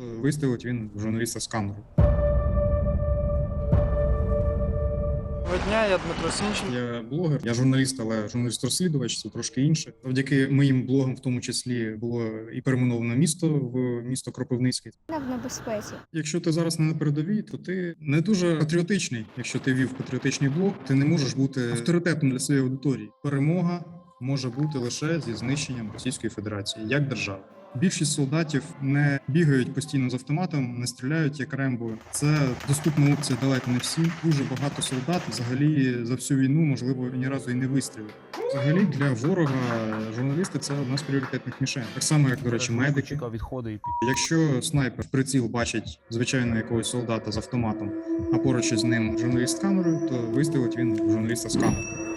то вистрілить він в журналіста з. Доброго дня, я Дмитро Сінчин. Я блогер, я журналіст, але журналіст-розслідувач це трошки інше. Завдяки моїм блогам, в тому числі, було і перейменовано місто в місто Кропивницький. Не в небезпеці. Якщо ти зараз не на передовій, то ти не дуже патріотичний. Якщо ти вів патріотичний блог, ти не можеш бути авторитетом для своєї аудиторії. Перемога може бути лише зі знищенням Російської Федерації як держави. Більшість солдатів не бігають постійно з автоматом, не стріляють як Рембо. Це доступна опція далеко не всі. Дуже багато солдат взагалі за всю війну, можливо, ні разу і не вистрілили. Взагалі для ворога журналісти це одна з пріоритетних мішень. Так само, як до речі, медики. Відходи Якщо снайпер в приціл бачить звичайно якогось солдата з автоматом, а поруч із ним журналіст з камерою, то вистрілить він в журналіста з камерою.